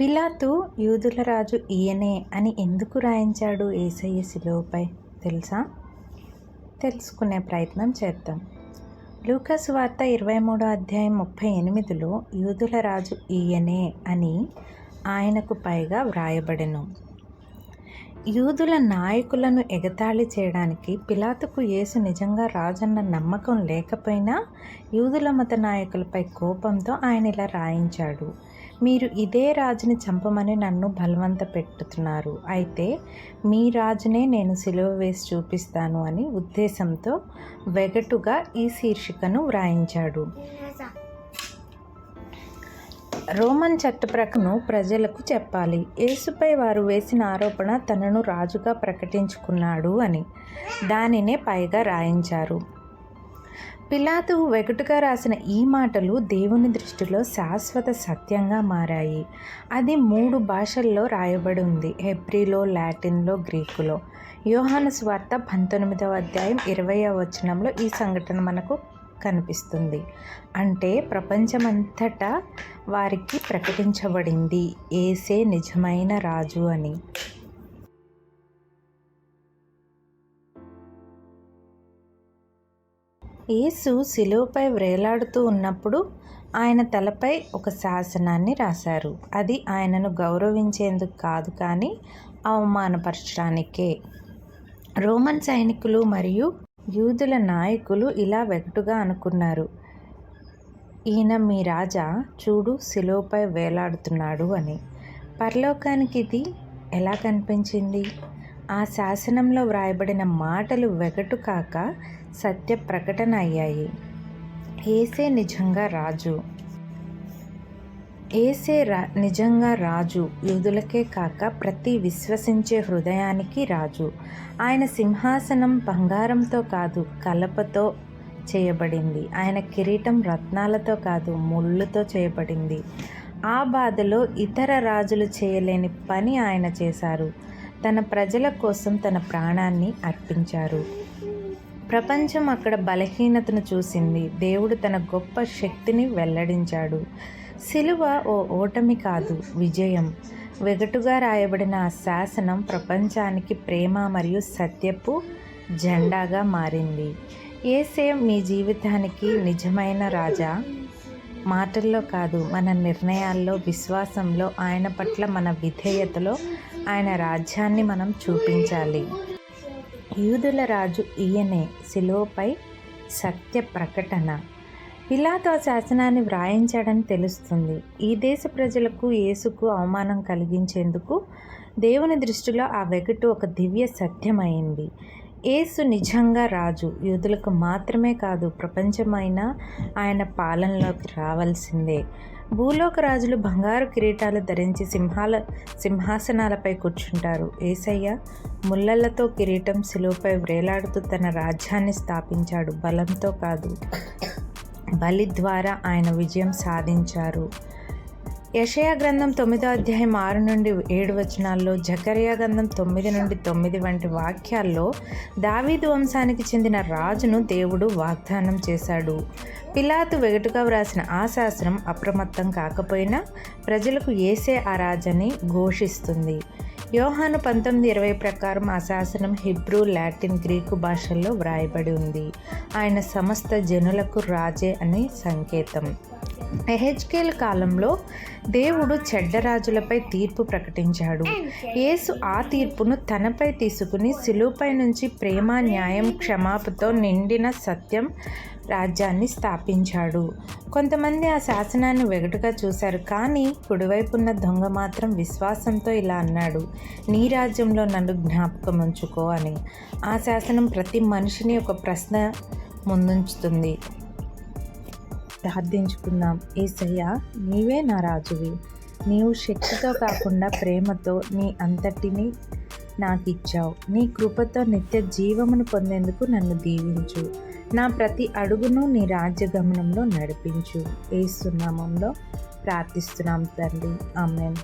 పిలాతు యూదుల రాజు ఈయనే అని ఎందుకు రాయించాడు ఏసయ్య శిలువపై తెలుసా? తెలుసుకునే ప్రయత్నం చేద్దాం. లూకస్ వార్త ఇరవై మూడో అధ్యాయం ముప్పై ఎనిమిదిలో యూదుల రాజు ఈయనే అని ఆయనకు పైగా వ్రాయబడెను. యూదుల నాయకులను ఎగతాళి చేయడానికి పిలాతుకు యేసు నిజంగా రాజన్న నమ్మకం లేకపోయినా యూదుల మత నాయకులపై కోపంతో ఆయన ఇలా రాయించాడు. మీరు ఇదే రాజుని చంపమని నన్ను బలవంత పెట్టుతున్నారు అయితే మీ రాజునే నేను సిలువ వేసి చూపిస్తాను అని ఉద్దేశంతో వెగటుగా ఈ శీర్షికను వ్రాయించాడు. రోమన్ చట్టప్రకను ప్రజలకు చెప్పాలి. యేసుపై వారు వేసిన ఆరోపణ తనను రాజుగా ప్రకటించుకున్నాడు అని దానినే పైగా రాయించారు. పిలాతు వెగటుగా రాసిన ఈ మాటలు దేవుని దృష్టిలో శాశ్వత సత్యంగా మారాయి. అది మూడు భాషల్లో రాయబడి ఉంది. హెబ్రిలో లాటిన్లో గ్రీకులో. యోహాను స్వార్త పంతొమ్మిదవ అధ్యాయం ఇరవయవ వచనంలో ఈ సంఘటన మనకు కనిపిస్తుంది. అంటే ప్రపంచమంతటా వారికి ప్రకటించబడింది. ఏసే నిజమైన రాజు అని. యేసు శిలువపై వ్రేలాడుతూ ఉన్నప్పుడు ఆయన తలపై ఒక శాసనాన్ని రాశారు. అది ఆయనను గౌరవించేందుకు కాదు కానీ అవమానపరచడానికే. రోమన్ సైనికులు మరియు యూదుల నాయకులు ఇలా వెగటుగా అనుకున్నారు. ఈయన మీ రాజా చూడు శిలువపై వేలాడుతున్నాడు అని. పరలోకానికి ఇది ఎలా కనిపించింది? ఆ శాసనంలో వ్రాయబడిన మాటలు వెగటు కాక సత్య ప్రకటన అయ్యాయి. ఏసే నిజంగా రాజు. ఏసే రా నిజంగా రాజు యూదులకే కాక ప్రతి విశ్వసించే హృదయానికి రాజు. ఆయన సింహాసనం బంగారంతో కాదు కలపతో చేయబడింది. ఆయన కిరీటం రత్నాలతో కాదు ముళ్ళుతో చేయబడింది. ఆ బాధలో ఇతర రాజులు చేయలేని పని ఆయన చేశారు. తన ప్రజల కోసం తన ప్రాణాన్ని అర్పించారు. ప్రపంచం అక్కడ బలహీనతను చూసింది. దేవుడు తన గొప్ప శక్తిని వెల్లడించాడు. సిలువ ఓ ఓటమి కాదు విజయం. వెగటుగా రాయబడిన ఆ శాసనం ప్రపంచానికి ప్రేమ మరియు సత్యపు జెండాగా మారింది. ఏసే మీ జీవితానికి నిజమైన రాజా? మాటల్లో కాదు మన నిర్ణయాల్లో విశ్వాసంలో ఆయన పట్ల మన విధేయతలో ఆయన రాజ్యాన్ని మనం చూపించాలి. యూదుల రాజు ఈయనే శిలువపై సత్య ప్రకటన. పిలాతో శాసనాన్ని వ్రాయించాడని తెలుస్తుంది. ఈ దేశ ప్రజలకు యేసుకు అవమానం కలిగించేందుకు దేవుని దృష్టిలో ఆ వెగటు ఒక దివ్య సత్యమైంది. యేసు నిజంగా రాజు. యూదులకు మాత్రమే కాదు ప్రపంచమైన ఆయన పాలనలోకి రావాల్సిందే. భూలోక రాజులు బంగారు కిరీటాలు ధరించి సింహాల సింహాసనాలపై కూర్చుంటారు. ఏసయ్య ముళ్ళలతో కిరీటం శిలువపై వ్రేలాడుతూ తన రాజ్యాన్ని స్థాపించాడు. బలంతో కాదు బలి ద్వారా ఆయన విజయం సాధించారు. యషయా గ్రంథం తొమ్మిదో అధ్యాయం ఆరు నుండి ఏడు వచనాల్లో జకరియా గ్రంథం తొమ్మిది నుండి తొమ్మిది వంటి వాక్యాల్లో దావీదు వంశానికి చెందిన రాజును దేవుడు వాగ్దానం చేశాడు. పిలాతు వెగటుగా వ్రాసిన ఆ శాస్త్రం అప్రమత్తం కాకపోయినా ప్రజలకు ఏసే ఆ రాజని ఘోషిస్తుంది. యోహాను పంతొమ్మిది ఇరవై ప్రకారం ఆ శాసనం హిబ్రూ లాటిన్ గ్రీకు భాషల్లో వ్రాయబడి ఉంది. ఆయన సమస్త జనులకు రాజే అనే సంకేతం. ఎహెచ్కేల్ కాలంలో దేవుడు చెడ్డరాజులపై తీర్పు ప్రకటించాడు. యేసు ఆ తీర్పును తనపై తీసుకుని సిలువుపై నుంచి ప్రేమ న్యాయం క్షమాపతో నిండిన సత్యం రాజ్యాన్ని స్థాపించాడు. కొంతమంది ఆ శాసనాన్ని వెగటుగా చూశారు కానీ కుడివైపున్న దొంగ మాత్రం విశ్వాసంతో ఇలా అన్నాడు నీ రాజ్యంలో నన్ను జ్ఞాపకం ఉంచుకో అని. ఆ శాసనం ప్రతి మనిషిని ఒక ప్రశ్న ముందుంచుతుంది. ప్రార్థించుకుందాం ఏసయ్య నీవే నా రాజువి. నీవు శక్తితో కాకుండా ప్రేమతో నీ అంతటిని నాకు ఇచ్చావు నీ కృపతో నిత్య జీవమును పొందేందుకు నన్ను దీవించు. నా ప్రతి అడుగును నీ రాజ్యగమనంలో నడిపించు. ఏసునామంలో ప్రార్థిస్తున్నాం తండ్రి. ఆమెన్.